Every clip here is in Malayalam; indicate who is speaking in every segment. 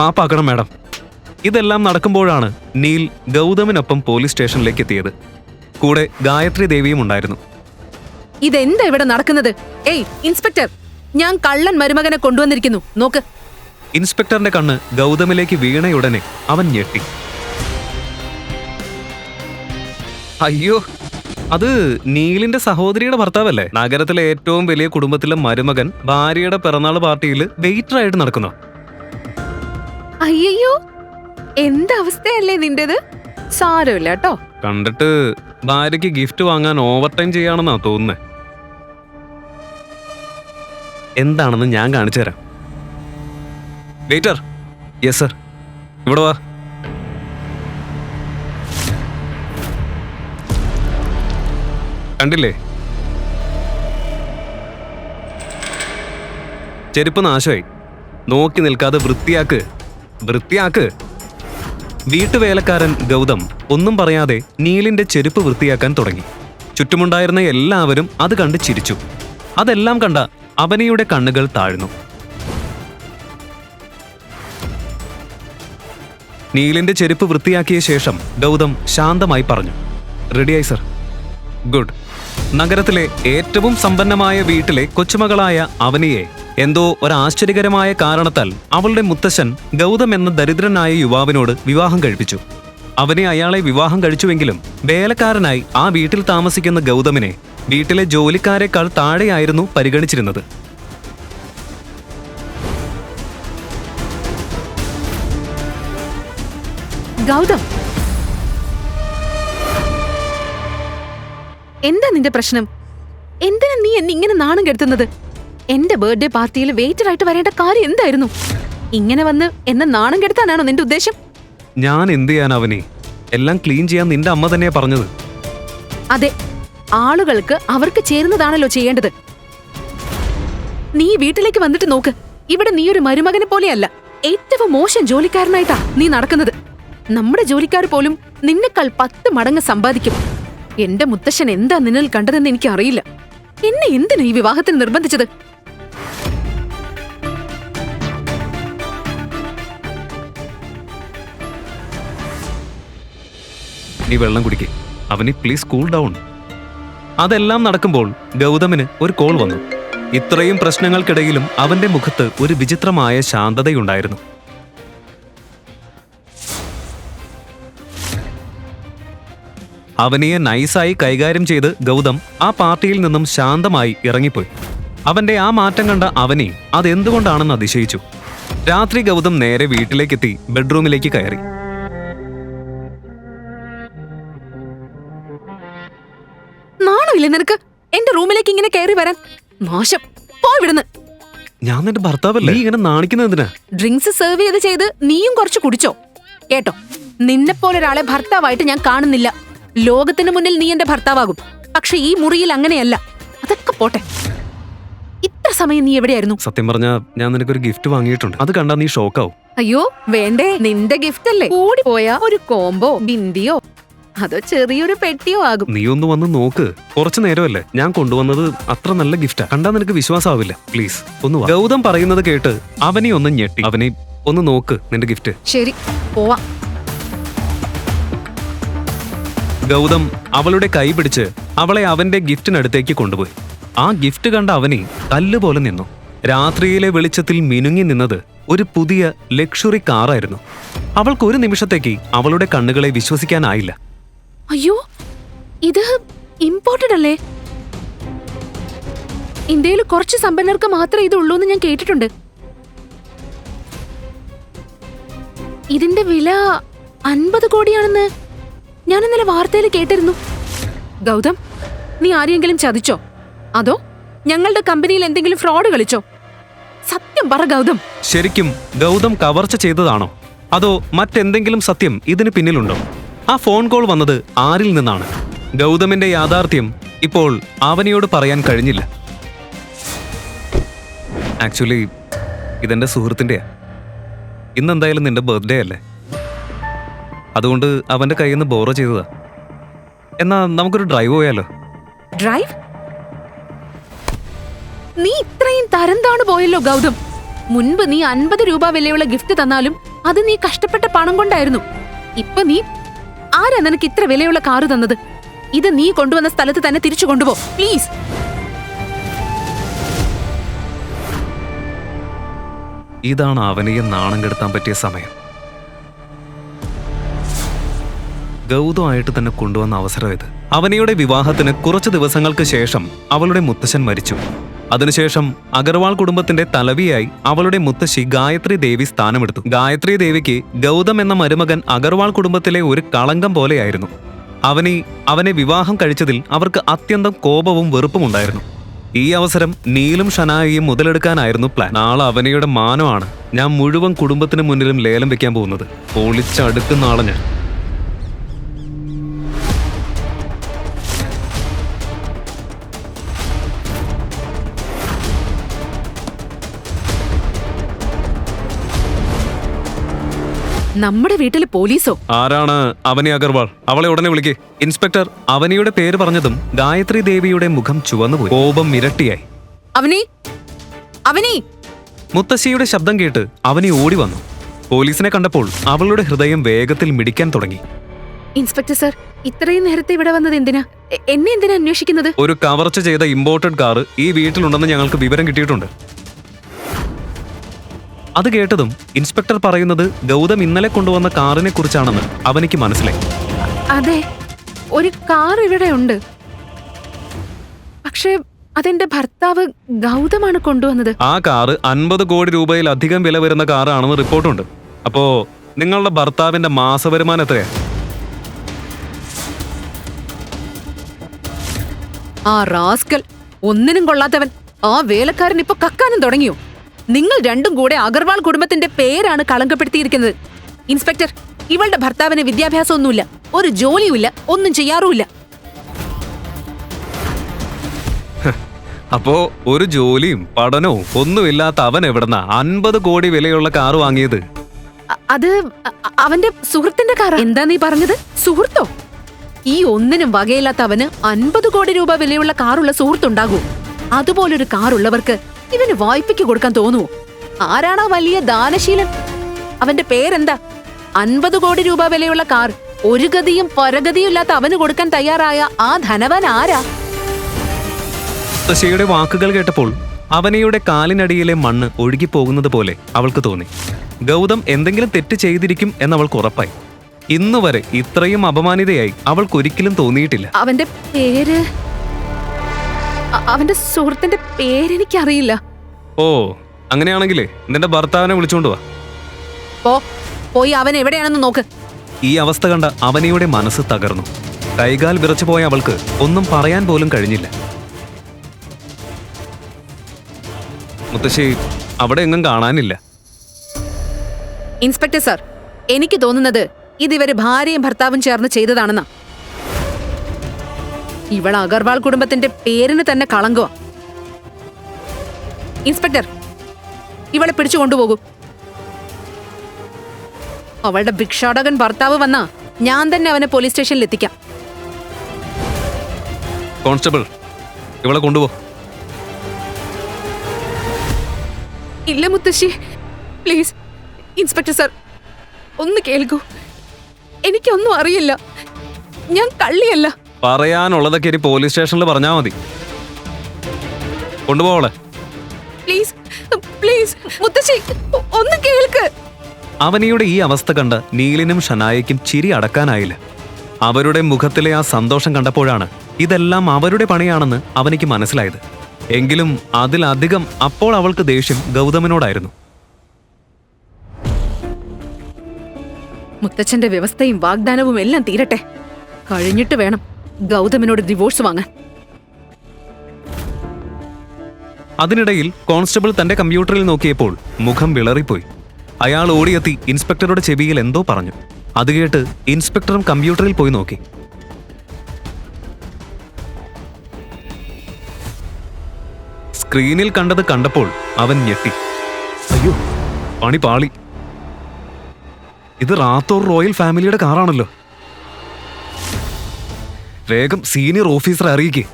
Speaker 1: മാപ്പാക്കണം മാഡം. ഇതെല്ലാം നടക്കുമ്പോഴാണ് നീൽ ഗൗതമിനൊപ്പം പോലീസ് സ്റ്റേഷനിലേക്ക് എത്തിയത്. കൂടെ ഗായത്രി ദേവിയും ഉണ്ടായിരുന്നു.
Speaker 2: ഇതെന്താ ഇവിടെ നടക്കുന്നത്? ഏയ് ഇൻസ്പെക്ടർ ഞാൻ കള്ളൻ മരുമകനെ കൊണ്ടുവന്നിരിക്കുന്നു. നോക്ക്.
Speaker 1: ഇൻസ്പെക്ടറിന്റെ കണ്ണ് ഗൗതമിലേക്ക് വീണയുടനെ അവൻ ഞെട്ടി. അയ്യോ അത് നീലിന്റെ സഹോദരിയുടെ ഭർത്താവല്ലേ? നഗരത്തിലെ ഏറ്റവും വലിയ കുടുംബത്തിലെ മരുമകൻ ഭാര്യയുടെ പിറന്നാൾ പാർട്ടിയിൽ വെയിറ്റർ ആയിട്ട് നടക്കുന്നു.
Speaker 2: അയ്യോ എന്ത് അവസ്ഥയല്ലേ നിന്റേത്? സാരമില്ല കേട്ടോ.
Speaker 1: കണ്ടിട്ട് ഭാര്യയ്ക്ക് ഗിഫ്റ്റ് വാങ്ങാൻ ഓവർ ടൈം ചെയ്യാണെന്നാ തോന്നുന്നേ. എന്താണെന്ന് ഞാൻ കാണിച്ചു തരാം. വെയിറ്റർ യെസ് സർ ഇവിടെ വാ. കണ്ടില്ലേ? ചെരുപ്പ് നാശമായി. നോക്കി നിൽക്കാതെ വൃത്തിയാക്ക്. വൃത്തിയാക്ക്. വീട്ടുവേലക്കാരൻ ഗൗതം ഒന്നും പറയാതെ നീലിന്റെ ചെരുപ്പ് വൃത്തിയാക്കാൻ തുടങ്ങി. ചുറ്റുമുണ്ടായിരുന്ന എല്ലാവരും അത് കണ്ട് ചിരിച്ചു. അതെല്ലാം കണ്ട അവനിയുടെ കണ്ണുകൾ താഴ്ന്നു. നീലിന്റെ ചെരുപ്പ് വൃത്തിയാക്കിയ ശേഷം ഗൗതം ശാന്തമായി പറഞ്ഞു റെഡിയായി സർ. ഗുഡ്. നഗരത്തിലെ ഏറ്റവും സമ്പന്നമായ വീട്ടിലെ കൊച്ചുമകളായ അവനിയെ എന്തോ ഒരാശ്ചര്യകരമായ കാരണത്താൽ അവളുടെ മുത്തശ്ശൻ ഗൗതം എന്ന ദരിദ്രനായ യുവാവിനോട് വിവാഹം കഴിപ്പിച്ചു. അവനെ അയാളെ വിവാഹം കഴിച്ചുവെങ്കിലും വേലക്കാരനായി ആ വീട്ടിൽ താമസിക്കുന്ന ഗൗതമിനെ വീട്ടിലെ ജോലിക്കാരെക്കാൾ താഴെയായിരുന്നു പരിഗണിച്ചിരുന്നത്.
Speaker 2: ഗൗതം! എന്താ നിന്റെ പ്രശ്നം? എന്തിനാ നീ എന്നിങ്ങനെ നാണം കെടുത്തുന്നത്? എന്റെ ബർത്ത്ഡേ പാർട്ടിയിൽ വെയിറ്റർ ആയിട്ട് വരേണ്ട കാര്യം എന്തായിരുന്നു? ഇങ്ങനെ വന്ന് എന്നെ നാണം കെടുത്താനാണോ നിന്റെ ഉദ്ദേശം?
Speaker 1: ഞാൻ എന്ത് ചെയ്യാൻ അവനെ? എല്ലാം ക്ലീൻ ചെയ്യാൻ നിന്റെ അമ്മ തന്നെയാ പറഞ്ഞത്.
Speaker 2: അതെ ആളുകൾക്ക് അവർക്ക് ചേരുന്നതാണല്ലോ ചെയ്യേണ്ടത്. നീ വീട്ടിലേക്ക് വന്നിട്ട് നോക്ക്. ഇവിടെ നീ ഒരു മരുമകനെ പോലെയല്ല ഏറ്റവും മോശം ജോലിക്കാരനായിട്ടാ നീ നടക്കുന്നത്. നമ്മുടെ ജോലിക്കാർ പോലും നിന്നെക്കാൾ പത്ത് മടങ്ങ് സമ്പാദിക്കും. എന്റെ മുത്തശ്ശൻ എന്താ നിന്നിൽ കണ്ടതെന്ന് എനിക്ക് അറിയില്ല എന്നെ എന്തിനാ ഈ വിവാഹത്തിന് നിർബന്ധിച്ചത്?
Speaker 1: നീ വെള്ളം കുടിക്ക്. അവന് പ്ലീസ് കൂൾ ഡൗൺ അതെല്ലാം നടക്കുമ്പോൾ ഗൗതമിന് ഒരു കോൾ വന്നു. ഇത്രയും പ്രശ്നങ്ങൾക്കിടയിലും അവന്റെ മുഖത്ത് ഒരു വിചിത്രമായ ശാന്തതയുണ്ടായിരുന്നു. അവനെ നൈസായി കൈകാര്യം ചെയ്ത് ഗൗതം ആ പാർട്ടിയിൽ നിന്നും ശാന്തമായി ഇറങ്ങിപ്പോയി. അവന്റെ ആ മാറ്റം കണ്ട അവനെ അതെന്തുകൊണ്ടാണെന്ന് അതിശയിച്ചു. രാത്രി ഗൗതം നേരെ വീട്ടിലേക്കെത്തി ബെഡ്റൂമിലേക്ക് കയറി.
Speaker 2: നാണമില്ലേ നിനക്ക്? എന്റെ റൂമിലേക്ക് ഇങ്ങനെ കയറി വരാൻ? മോശം. പോ ഇവിടുന്ന്.
Speaker 1: ഞാൻ നിന്റെ ഭർത്താവല്ലേ? നീ ഇങ്ങനെ നാണിക്കുന്നത് എന്തിനാ?
Speaker 2: ഡ്രിങ്ക്സ് സെർവ് ചെയ്ത് ചെയ്ത് നീയും കുറച്ച് കുടിച്ചോ. കേട്ടോ നിന്നെപ്പോലെ ഒരാളെ ഭർത്താവായിട്ട് ഞാൻ കാണുന്നില്ല. ലോകത്തിന് മുന്നിൽ നീ എന്റെ ഭർത്താവാകും. പക്ഷെ ഈ മുറിയിൽ അങ്ങനെയല്ല. അതൊക്കെ പോട്ടെ. ഇത്ര സമയം നീ എവിടെയായിരുന്നു?
Speaker 1: സത്യം പറഞ്ഞാ ഞാൻ നിനക്കൊരു ഗിഫ്റ്റ് വാങ്ങിയിട്ടുണ്ട്. അത് കണ്ടാ നീ ഷോക്കാവും
Speaker 2: അയ്യോ വേണ്ടേ. നിന്റെ ഗിഫ്റ്റ് അല്ലേ? കൂടി പോയാ ഒരു കോംബോ ബിന്ദിയോ അതോ ചെറിയൊരു പെട്ടിയോ ആകും.
Speaker 1: നീ ഒന്ന് വന്ന് നോക്ക്. കുറച്ചു നേരമല്ലേ? ഞാൻ കൊണ്ടുവന്നത് അത്ര നല്ല ഗിഫ്റ്റാ. കണ്ടാ നിനക്ക് വിശ്വാസമാവില്ല പ്ലീസ് ഒന്ന് വാ. ഗൗതം പറയുന്നത് കേട്ട് അവനെ ഒന്ന് ഞെട്ടി. അവനെ ഒന്ന് നോക്ക് നിന്റെ ഗിഫ്റ്റ്.
Speaker 2: ശരി പോവാ.
Speaker 1: ഗൗതം അവളുടെ കൈ പിടിച്ച് അവളെ അവന്റെ ഗിഫ്റ്റിനടുത്തേക്ക് കൊണ്ടുപോയി. ആ ഗിഫ്റ്റ് കണ്ട അവനെ കല്ലുപോലെ നിന്നു. രാത്രിയിലെ വെളിച്ചത്തിൽ മിനുങ്ങി നിന്നത് ഒരു പുതിയ ലക്ഷറി കാറായിരുന്നു. അവൾക്ക് ഒരു നിമിഷത്തേക്ക് അവളുടെ കണ്ണുകളെ വിശ്വസിക്കാനായില്ല.
Speaker 2: അയ്യോ ഇത് ഇമ്പോർട്ടഡ് അല്ലേ? ഇന്ത്യയിൽ കുറച്ച് സമ്പന്നർക്ക് മാത്രമേ ഇത് ഉള്ളൂ എന്ന് ഞാൻ കേട്ടിട്ടുണ്ട്. ഇതിന്റെ വില അൻപത് കോടിയാണെന്ന് ഞാൻ ഇന്നലെ വാർത്തയിൽ കേട്ടിരുന്നു. ഗൗതം നീ ആരെയെങ്കിലും ചതിച്ചോ? അതോ ഞങ്ങളുടെ കമ്പനിയിൽ എന്തെങ്കിലും ഫ്രോഡ് കളിച്ചോ? സത്യം പറ ഗൗതം.
Speaker 1: ശരിക്കും ഗൗതം കവർച്ച ചെയ്തതാണോ? അതോ മറ്റെന്തെങ്കിലും സത്യം ഇതിന് പിന്നിലുണ്ടോ? ആ ഫോൺ കോൾ വന്നത് ആരിൽ നിന്നാണ്? ഗൗതമിന്റെ യാഥാർത്ഥ്യം ഇപ്പോൾ അവനിയോട് പറയാൻ കഴിഞ്ഞില്ല. ആക്ച്വലി ഇതെന്റെ സുഹൃത്തിന്റെയാ. ഇന്നെന്തായാലും നിന്റെ ബർത്ത്ഡേ അല്ലേ? അതുകൊണ്ട് അവന്റെ കയ്യിൽ നിന്ന് ബോറോ ചെയ്തതാ. എന്നാ നമുക്കൊരു ഡ്രൈവ് പോയാലോ?
Speaker 2: ഡ്രൈവ് നീ ഇത്രയും തരംതാണ് പോയല്ലോ ഗൗതം. മുൻപ് നീ അൻപത് രൂപ വിലയുള്ള ഗിഫ്റ്റ് തന്നാലും അത് നീ കഷ്ടപ്പെട്ട പണം കൊണ്ടായിരുന്നു. ഇപ്പൊ നീ ആരാ നിനക്ക് ഇത്ര വിലയുള്ള കാറ് തന്നത്? ഇത് നീ കൊണ്ടുവന്ന സ്ഥലത്ത് തന്നെ തിരിച്ചു കൊണ്ടുപോ. പ്ലീസ്
Speaker 1: ഇതാണ് അവനെയും നാണം കെടുത്താൻ പറ്റിയ സമയം. ഗൗതമായിട്ട് തന്നെ കൊണ്ടുവന്ന അവസരം ഇത്. അവനിയുടെ വിവാഹത്തിന് കുറച്ച് ദിവസങ്ങൾക്ക് ശേഷം അവളുടെ മുത്തശ്ശൻ മരിച്ചു. അതിനുശേഷം അഗർവാൾ കുടുംബത്തിന്റെ തലവിയായി അവളുടെ മുത്തശ്ശി ഗായത്രി ദേവി സ്ഥാനമെടുത്തു. ഗായത്രി ദേവിക്ക് ഗൗതം എന്ന മരുമകൻ അഗർവാൾ കുടുംബത്തിലെ ഒരു കളങ്കം പോലെയായിരുന്നു. അവനി അവനെ വിവാഹം കഴിച്ചതിൽ അവർക്ക് അത്യന്തം കോപവും വെറുപ്പും ഉണ്ടായിരുന്നു. ഈ അവസരം നീലും ഷനായിയും മുതലെടുക്കാനായിരുന്നു പ്ലാൻ. നാളെ അവനിയുടെ മാനമാണ് ഞാൻ മുഴുവൻ കുടുംബത്തിന് മുന്നിലും ലേലം വെക്കാൻ പോകുന്നത്. പൊളിച്ചടുക്കുന്ന ആളെ ഞാൻ.
Speaker 2: നമ്മുടെ വീട്ടിൽ പോലീസോ?
Speaker 1: ആരാണ് അവനി അഗർവാൾ? അവളെ ഉടനെ വിളിക്കേ. ഇൻസ്പെക്ടർ അവനിയുടെ പേര് പറഞ്ഞതും ഗായത്രി ദേവിയുടെ മുഖം ചുവന്നുപോയി. കോപം ഇരട്ടിയായി.
Speaker 2: അവനി? അവനി?
Speaker 1: മുത്തശ്ശിയുടെ ശബ്ദം കേട്ട് അവനി ഓടി വന്നു. പോലീസിനെ കണ്ടപ്പോൾ അവളുടെ ഹൃദയം വേഗത്തിൽ മിടിക്കാൻ തുടങ്ങി.
Speaker 2: ഇൻസ്പെക്ടർ സർ ഇത്രയും നേരത്തെ ഇവിടെ വന്നത് എന്തിനാ? എന്നെ എന്തിനാ അന്വേഷിക്കുന്നത്?
Speaker 1: ഒരു കവർച്ച ചെയ്ത ഇമ്പോർട്ടഡ് കാർ ഈ വീട്ടിലുണ്ടെന്ന് ഞങ്ങൾക്ക് വിവരം കിട്ടിയിട്ടുണ്ട്. അത് കേട്ടതും ഇൻസ്പെക്ടർ പറയുന്നത് ഗൗതം ഇന്നലെ കൊണ്ടുവന്ന കാറിനെ കുറിച്ചാണെന്ന് അവനിക്ക് മനസ്സിലായി.
Speaker 2: അതെ ഒരു കാർ ഇവിടെ ഉണ്ട്. പക്ഷേ അതെന്റെ ഭർത്താവ് ഗൗതമാണ് കൊണ്ടുവന്നത്.
Speaker 1: ആ കാറ് അൻപത് കോടി രൂപയിലധികം വില വരുന്ന കാറാണെന്ന് റിപ്പോർട്ടുണ്ട്. അപ്പോ നിങ്ങളുടെ ഭർത്താവിന്റെ മാസവരുമാനം എത്രയാ?
Speaker 2: ആ റാസ്കൽ ഒന്നിനും കൊള്ളാത്തവൻ. ആ വേലക്കാരൻ ഇപ്പൊ കക്കാനും തുടങ്ങിയോ? നിങ്ങൾ രണ്ടും കൂടെ അഗർവാൾ കുടുംബത്തിന്റെ പേരാണ് കളങ്കപ്പെടുത്തിയിരിക്കുന്നത്. ഇൻസ്പെക്ടർ ഇവളുടെ ഭർത്താവിന് വിദ്യാഭ്യാസമൊന്നുമില്ല. ഒരു ജോലിയുമില്ല ഒന്നും ചെയ്യാറുമില്ല.
Speaker 1: അപ്പോ ഒരു ജോലിയും പഠനവും ഒന്നുമില്ലാത്ത അവൻ എവിടുന്ന അൻപത് കോടി വിലയുള്ള കാർ വാങ്ങിയത്?
Speaker 2: അത് അവന്റെ സുഹൃത്തിന്റെ കാർ എന്താ നീ പറഞ്ഞത്? സുഹൃത്തോ? ഈ ഒന്നിനും വകയില്ലാത്ത അവന് അൻപത് കോടി രൂപ വിലയുള്ള കാറുള്ള സുഹൃത്തുണ്ടാകൂ. അതുപോലൊരു കാറുള്ളവർക്ക് ഇവന് വായ്പയ്ക്ക് കൊടുക്കാൻ തോന്നുവോ ആരാണോ വലിയ ദാനശീലൻ? അവന്റെ പേരെന്താ? അൻപത് കോടി രൂപ വിലയുള്ള കാർ ഒരു ഗതിയും പരഗതിയും ഇല്ലാത്ത അവന് കൊടുക്കാൻ തയ്യാറായ ആ ധനവൻ ആരാ?
Speaker 1: ശശിയുടെ വാക്കുകൾ കേട്ടപ്പോൾ അവനയുടെ കാലിനടിയിലെ മണ്ണ് ഒഴുകിപ്പോകുന്നത് പോലെ അവൾക്ക് തോന്നി. ഗൗതം എന്തെങ്കിലും തെറ്റ് ചെയ്തിരിക്കും എന്നവൾക്ക് ഉറപ്പായി. ഇന്നുവരെ ഇത്രയും അപമാനിതയായി അവൾക്കൊരിക്കലും തോന്നിയിട്ടില്ല.
Speaker 2: അവന്റെ പേര് അവന്റെ സുഹൃത്തിന്റെ പേരെനിക്കറിയില്ല.
Speaker 1: ഓ അങ്ങനെയാണെങ്കിലേ നിന്റെ ഭർത്താവിനെ വിളിച്ചോണ്ട് വാ.
Speaker 2: പോ പോയി അവൻ എവിടെയാണെന്ന് നോക്ക്.
Speaker 1: ഈ അവസ്ഥ കണ്ട അവനിയുടെ മനസ്സ് തകർന്നു. കൈകാൽ വിറച്ചു പോയ അവൾക്ക് ഒന്നും പറയാൻ പോലും കഴിഞ്ഞില്ല. മുത്തശ്ശി അവിടെ എങ്ങും കാണാനില്ല.
Speaker 2: ഇൻസ്പെക്ടർ സർ എനിക്ക് തോന്നുന്നത് ഇത് ഇതിവര് ഭാര്യയും ഭർത്താവും ചേർന്ന് ചെയ്തതാണെന്നാ. ഇവൾ അഗർവാൾ കുടുംബത്തിന്റെ പേരിന് തന്നെ കളങ്കോ ഇൻസ്പെക്ടർ ഇവളെ പിടിച്ചു കൊണ്ടുപോകൂ. അവളുടെ ഭിക്ഷാടകൻ ഭർത്താവ് വന്ന ഞാൻ തന്നെ അവനെ പോലീസ് സ്റ്റേഷനിൽ എത്തിക്കാം.
Speaker 1: കോൺസ്റ്റബിൾ ഇവളെ കൊണ്ടുപോ.
Speaker 2: ഇല്ല മുത്തശ്ശി പ്ലീസ് ഇൻസ്പെക്ടർ സാർ ഒന്ന് കേൾക്കൂ. എനിക്കൊന്നും അറിയില്ല. ഞാൻ കള്ളിയല്ല.
Speaker 1: പറയാനുള്ളതൊക്കെ ഇനി പോലീസ് സ്റ്റേഷനിൽ പറഞ്ഞാൽ മതി. കൊണ്ടുപോവളെ
Speaker 2: പ്ലീസ് പ്ലീസ് മുത്തശ്ശി ഒന്ന് കേൾക്ക്.
Speaker 1: അവനിയുടെ ഈ അവസ്ഥ കണ്ട് നീലിനും ഷനായയ്ക്കും ചിരി അടക്കാനായില്ല. അവരുടെ മുഖത്തിലെ ആ സന്തോഷം കണ്ടപ്പോഴാണ് ഇതെല്ലാം അവരുടെ പണിയാണെന്ന് അവനിക്ക് മനസ്സിലായത്. എങ്കിലും അതിലധികം അപ്പോൾ അവൾക്ക് ദേഷ്യം ഗൗതമനോടായിരുന്നു.
Speaker 2: മുത്തച്ഛന്റെ വ്യവസ്ഥയും വാഗ്ദാനവും എല്ലാം തീരട്ടെ. കഴിഞ്ഞിട്ട് വേണം. ഗൗതമിനോട് ഡിവോഴ്സ് വാങ്ങാൻ.
Speaker 1: അതിനിടയിൽ കോൺസ്റ്റബിൾ തന്റെ കമ്പ്യൂട്ടറിൽ നോക്കിയപ്പോൾ മുഖം വിളറിപ്പോയി. അയാൾ ഓടിയെത്തി ഇൻസ്പെക്ടറുടെ ചെവിയിൽ എന്തോ പറഞ്ഞു. അത് കേട്ട് ഇൻസ്പെക്ടറും കമ്പ്യൂട്ടറിൽ പോയി നോക്കി. സ്ക്രീനിൽ കണ്ടത് കണ്ടപ്പോൾ അവൻ ഞെട്ടി. അയ്യോ പണി പാളി. ഇത് റാത്തോർ റോയൽ ഫാമിലിയുടെ കാറാണല്ലോ. വേഗം സീനിയർ ഓഫീസറെ അറിയിക്കേ.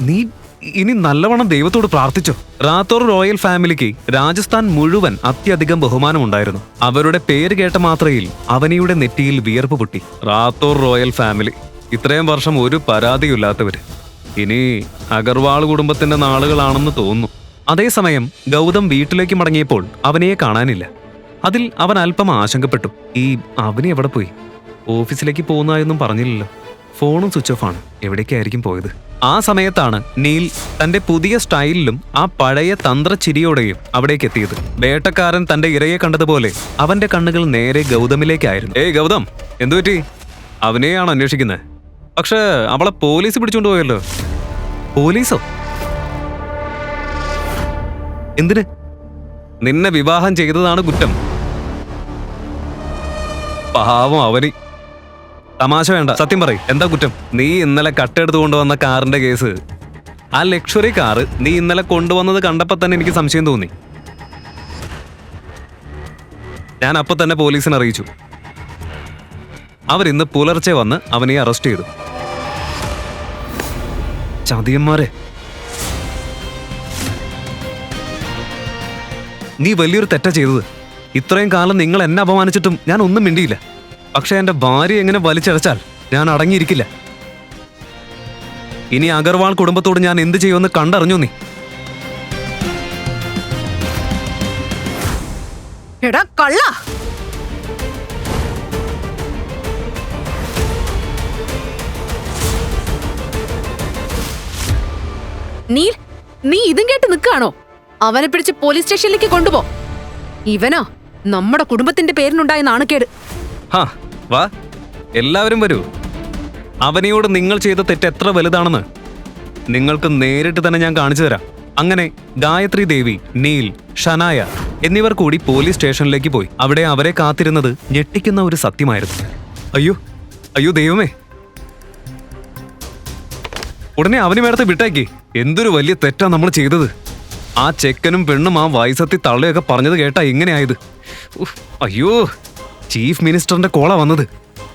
Speaker 1: നീ ഇനി നല്ലവണ്ണം ദൈവത്തോട് പ്രാർത്ഥിച്ചോ? റാത്തോർ റോയൽ ഫാമിലിക്ക് രാജസ്ഥാൻ മുഴുവൻ അത്യധികം ബഹുമാനമുണ്ടായിരുന്നു. അവരുടെ പേര് കേട്ട മാത്രയിൽ അവനിയുടെ നെറ്റിയിൽ വിയർപ്പ് പൊട്ടി. Rathore royal family. ഇത്രയും വർഷം ഒരു പരാതിയില്ലാത്തവര് ഇനി അഗർവാൾ കുടുംബത്തിന്റെ നാളുകളാണെന്ന് തോന്നുന്നു. അതേസമയം ഗൗതം വീട്ടിലേക്ക് മടങ്ങിയപ്പോൾ അവനെയെ കാണാനില്ല. അതിൽ അവൻ അല്പം ആശങ്കപ്പെട്ടു. ഈ അവന് എവിടെ പോയി? ഓഫീസിലേക്ക് പോകുന്നതായൊന്നും പറഞ്ഞില്ലല്ലോ. ഫോണും സ്വിച്ച് ഓഫ് ആണ്. എവിടേക്കായിരിക്കും പോയത്? ആ സമയത്താണ് നീൽ തന്റെ പുതിയ സ്റ്റൈലിലും ആ പഴയ തന്ത്രചിരിയോടെയും അവിടേക്ക് എത്തിയത്. വേട്ടക്കാരൻ തന്റെ ഇരയെ കണ്ടതുപോലെ അവന്റെ കണ്ണുകൾ നേരെ ഗൗതമിലേക്കായിരുന്നു. ഏയ് ഗൗതം എന്തുപറ്റി അവനെയാണ് അന്വേഷിക്കുന്നത്. പക്ഷെ അവളെ പോലീസ് പിടിച്ചോണ്ട് പോയല്ലോ. പോലീസോ? എന്തിന്? നിന്നെ വിവാഹം ചെയ്തതാണ് കുറ്റം. പാവം അവന്. തമാശ വേണ്ട. സത്യം പറയും. എന്താ കുറ്റം? നീ ഇന്നലെ കട്ടെടുത്ത് കൊണ്ടുവന്ന കാറിന്റെ കേസ്. ആ ലക്ഷറി കാറ് നീ ഇന്നലെ കൊണ്ടുവന്നത് കണ്ടപ്പോ തന്നെ എനിക്ക് സംശയം തോന്നി. ഞാൻ അപ്പൊ തന്നെ പോലീസിനെ അറിയിച്ചു. അവരിന്ന് പുലർച്ചെ വന്ന് അവനെ അറസ്റ്റ് ചെയ്തു. ചതിയന്മാരെ. നീ വലിയൊരു തെറ്റ ചെയ്തത്. ഇത്രയും കാലം നിങ്ങൾ എന്നെ അപമാനിച്ചിട്ടും ഞാൻ ഒന്നും മിണ്ടിയില്ല. പക്ഷെ എന്റെ ഭാര്യ എങ്ങനെ വലിച്ചടച്ചാൽ ഞാൻ അടങ്ങിയിരിക്കില്ല. ഇനി അഗർവാൾ കുടുംബത്തോട് ഞാൻ എന്ത് ചെയ്യുമെന്ന് കണ്ടറിഞ്ഞു നീ?
Speaker 2: കള്ള. നീ ഇതും കേട്ട് നിൽക്കാണോ അവനെ പിടിച്ച് പോലീസ് സ്റ്റേഷനിലേക്ക് കൊണ്ടുപോ. ഇവനോ? നമ്മുടെ കുടുംബത്തിന്റെ പേരിനുണ്ടായ നാണക്കേട്.
Speaker 1: ഹാ വാ. എല്ലാവരും വരൂ. അവനിയോട് നിങ്ങൾ ചെയ്ത തെറ്റ് എത്ര വലുതാണെന്ന് നിങ്ങൾക്ക് നേരിട്ട് തന്നെ ഞാൻ കാണിച്ചു തരാം. അങ്ങനെ ഗായത്രി ദേവി നീൽ ഷനായ എന്നിവർ കൂടി പോലീസ് സ്റ്റേഷനിലേക്ക് പോയി. അവിടെ അവരെ കാത്തിരുന്നത് ഞെട്ടിക്കുന്ന ഒരു സത്യമായിരുന്നു. അയ്യോ അയ്യോ ദൈവമേ. ഉടനെ അവന് മേടത്തെ വിട്ടേക്ക്. എന്തൊരു വലിയ തെറ്റാ നമ്മൾ ചെയ്തത്. ആ ചെക്കനും പെണ്ണും ആ വയസ്സത്തി തള്ളയൊക്കെ പറഞ്ഞത് കേട്ടാ എങ്ങനെയായത് അയ്യോ ചീഫ് മിനിസ്റ്ററിന്റെ കോള വന്നത്.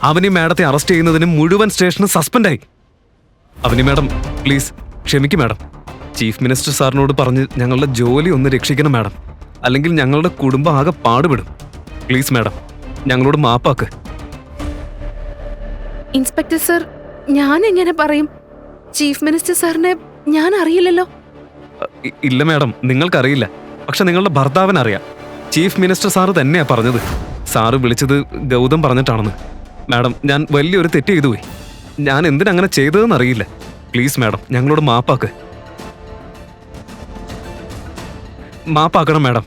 Speaker 1: അവനി മാഡത്തെ അറസ്റ്റ് ചെയ്യുന്നതിന് മുഴുവൻ സ്റ്റേഷന് സസ്പെൻഡായി. അവനി മാഡം പ്ലീസ് ക്ഷമിക്കും മാഡം. ചീഫ് മിനിസ്റ്റർ സാറിനോട് പറഞ്ഞ് ഞങ്ങളുടെ ജോലി ഒന്ന് രക്ഷിക്കണം മാഡം. അല്ലെങ്കിൽ ഞങ്ങളുടെ കുടുംബം ആകെ പാടുപെടും. പ്ലീസ് മാഡം ഞങ്ങളോട് മാപ്പാക്ക്.
Speaker 2: ഇൻസ്പെക്ടർ സർ ഞാൻ എങ്ങനെ പറയും? ചീഫ് മിനിസ്റ്റർ സാറിനെ ഞാൻ അറിയില്ലല്ലോ
Speaker 1: ഇല്ല മാഡം നിങ്ങൾക്കറിയില്ല. പക്ഷെ നിങ്ങളുടെ ഭർത്താവിന് അറിയാം ചീഫ് മിനിസ്റ്റർ സാറ് തന്നെയാ പറഞ്ഞത്. സാറ് വിളിച്ചത് ഗൗതം പറഞ്ഞിട്ടാണെന്ന്. മാഡം ഞാൻ വലിയൊരു തെറ്റ് ചെയ്തു പോയി. ഞാൻ എന്തിനങ്ങനെ ചെയ്തതെന്ന് അറിയില്ല. പ്ലീസ് മാഡം ഞങ്ങളോട് മാപ്പാക്ക്. മാപ്പാക്കണം മാഡം.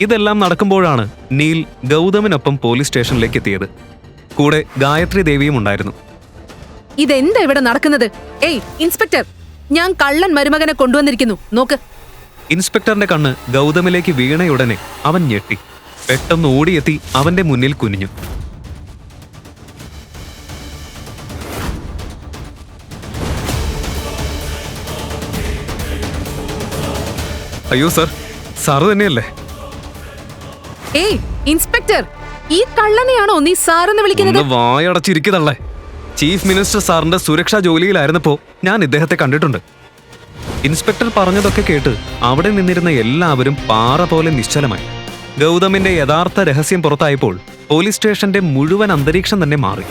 Speaker 1: ഇതെല്ലാം നടക്കുമ്പോഴാണ് നീൽ ഗൗതമിനൊപ്പം പോലീസ് സ്റ്റേഷനിലേക്ക് എത്തിയത്. കൂടെ ഗായത്രി ദേവിയും ഉണ്ടായിരുന്നു.
Speaker 2: ഇതെന്താ ഇവിടെ നടക്കുന്നത്? ഏയ് ഇൻസ്പെക്ടർ ഞാൻ കള്ളൻ മരുമകനെ കൊണ്ടുവന്നിരിക്കുന്നു. നോക്ക്.
Speaker 1: ഇൻസ്പെക്ടറിന്റെ കണ്ണ് ഗൗതമിലേക്ക് വീണയുടനെ അവൻ ഞെട്ടി. പെട്ടെന്ന് ഓടിയെത്തി അവന്റെ മുന്നിൽ കുനിഞ്ഞു. അയ്യോ സർ സാറ് തന്നെയല്ലേ?
Speaker 2: ഏയ് ഇൻസ്പെക്ടർ ഈ കള്ളനെയാണോ നീ സാറെന്ന് വിളിക്കുന്നത്?
Speaker 1: വായടച്ചിരിക്കുന്നല്ലേ ചീഫ് മിനിസ്റ്റർ സാറിന്റെ സുരക്ഷാ ജോലിയിലായിരുന്നപ്പോ ഞാൻ ഇദ്ദേഹത്തെ കണ്ടിട്ടുണ്ട്. ഇൻസ്പെക്ടർ പറഞ്ഞതൊക്കെ കേട്ട് അവിടെ നിന്നിരുന്ന എല്ലാവരും പാറ പോലെ നിശ്ചലമായി. ഗൗതമിന്റെ യഥാർത്ഥ രഹസ്യം പുറത്തായപ്പോൾ പോലീസ് സ്റ്റേഷന്റെ മുഴുവൻ അന്തരീക്ഷം തന്നെ മാറി.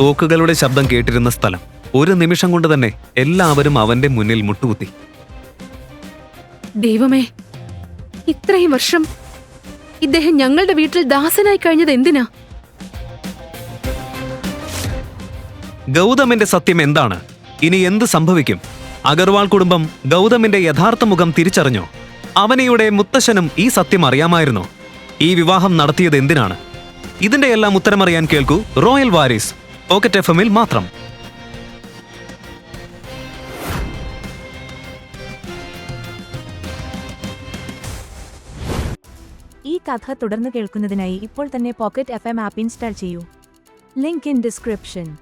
Speaker 1: തോക്കുകളുടെ ശബ്ദം കേട്ടിരുന്ന സ്ഥലം ഒരു നിമിഷം കൊണ്ട് തന്നെ എല്ലാവരും അവന്റെ മുന്നിൽ മുട്ടുകുത്തി.
Speaker 2: ദൈവമേ ഇത്രയും വർഷം ഇദ്ദേഹം ഞങ്ങളുടെ വീട്ടിൽ ദാസനായി കഴിഞ്ഞത് എന്തിനാ?
Speaker 1: ഗൗതമിന്റെ സത്യം എന്താണ്? ഇനി എന്ത് സംഭവിക്കും? അഗർവാൾ കുടുംബം ഗൗതമിന്റെ യഥാർത്ഥ മുഖം തിരിച്ചറിഞ്ഞു. അവനിയുടെ മുത്തശ്ശനും ഈ സത്യം അറിയാമായിരുന്നു. ഈ വിവാഹം നടത്തിയത് എന്തിനാണ്? ഇതിന്റെ എല്ലാം ഉത്തരമറിയാൻ കേൾക്കൂ റോയൽ വാരീസ് പോക്കറ്റ് എഫ് എമ്മിൽ മാത്രം.
Speaker 3: ഈ കഥ തുടർന്ന് കേൾക്കുന്നതിനായി ഇപ്പോൾ തന്നെ pocket F M app install ചെയ്യൂ. Link in description.